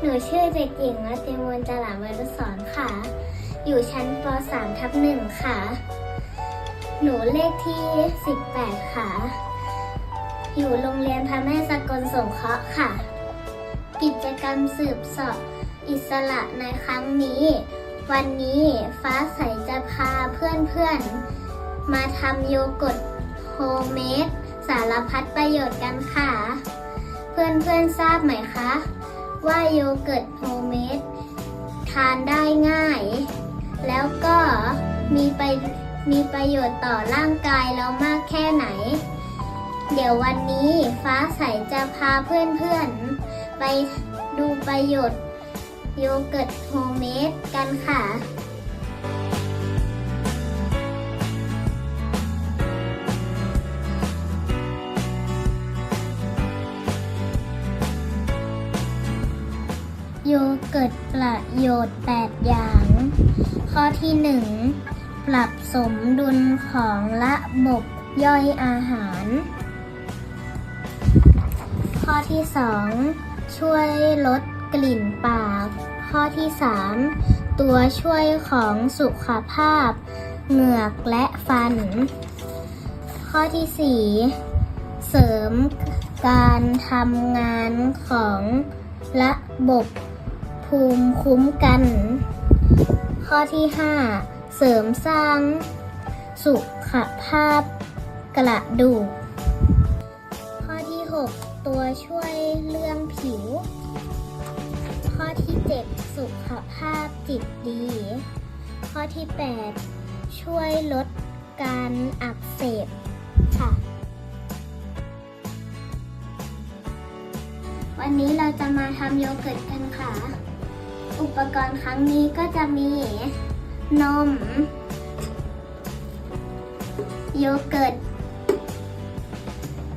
หนูชื่อเด็กหญิงรัติมนจลาวรุศรค่ะ อยู่ชั้นป .3 ทับหนึ่งค่ะ หนูเลขที่ 18 ค่ะ อยู่โรงเรียนพระแม่สกลสงเคราะห์ค่ะ กิจกรรมสืบสอบอิสระในครั้งนี้ วันนี้ฟ้าใสจะพาเพื่อนๆ มาทำโยเกิร์ตโฮมเมดสารพัดประโยชน์กันค่ะ เพื่อนๆทราบไหมคะ ว่าโยเกิร์ตโฮเมดทานได้ง่าย แล้วก็มีไปมีประโยชน์ต่อร่างกายเรามากแค่ไหน เดี๋ยววันนี้ฟ้าใสจะพาเพื่อนๆ ไปดูประโยชน์โยเกิร์ตโฮเมดกันค่ะ โยเกิร์ตประโยชน์ 8 อย่าง ข้อที่ 1 ปรับสมดุลของระบบย่อยอาหาร ข้อที่ 2 ช่วยลดกลิ่นปาก ข้อที่ 3 ตัวช่วยของสุขภาพ เหงือกและฟัน ข้อที่ 4 เสริมการทำงานของระบบ ภูมิคุ้มกัน ข้อที่ 5 เสริมสร้าง สุขภาพกระดูก ข้อที่ 6 ตัวช่วยเรื่องผิว ข้อที่ 7 สุขภาพจิตดี ข้อที่ 8 ช่วยลดการอักเสบ วันนี้เราจะมาทำโยเกิร์ตกันค่ะ อุปกรณ์ครั้งนี้ก็จะมี นม โยเกิร์ต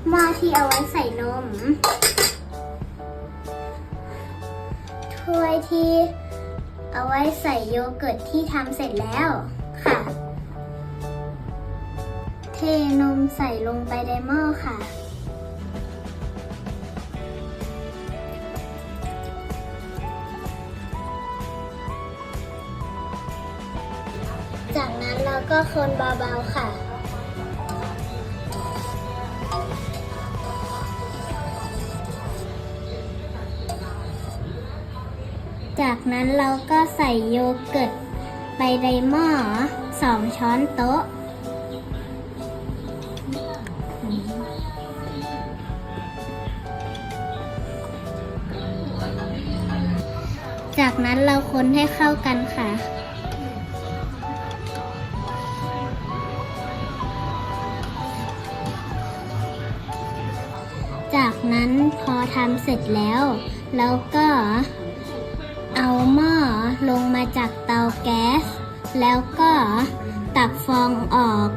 หม้อที่เอาไว้ใส่นม ถ้วยที่เอาไว้ใส่โยเกิร์ตที่ทำเสร็จแล้วค่ะ เทนมใส่ลงไปในหม้อค่ะ จากนั้นเราก็คนเบาๆค่ะ จากนั้นเราก็ใส่โยเกิร์ตไปในหม้อสองช้อนโต๊ะ จากนั้นเราคนให้เข้ากันค่ะ จากนั้นพอทำเสร็จแล้วเราก็เอาหม้อลงมาจากเตาแก๊ส แล้วก็ตักฟองออก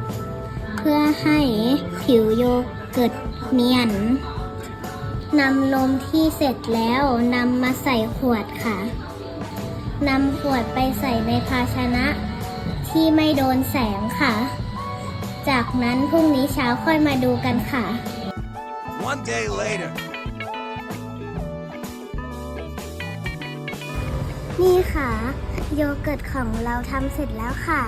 เพื่อให้ผิวโยเกิร์ตเนียนนำนมที่เสร็จแล้วนำมาใส่ขวดค่ะนำขวดไปใส่ในภาชนะที่ไม่โดนแสงค่ะ จากนั้นพรุ่งนี้เช้าค่อยมาดูกันค่ะ One day later. นี่ค่ะ โยเกิร์ตของเราทำเสร็จแล้วค่ะ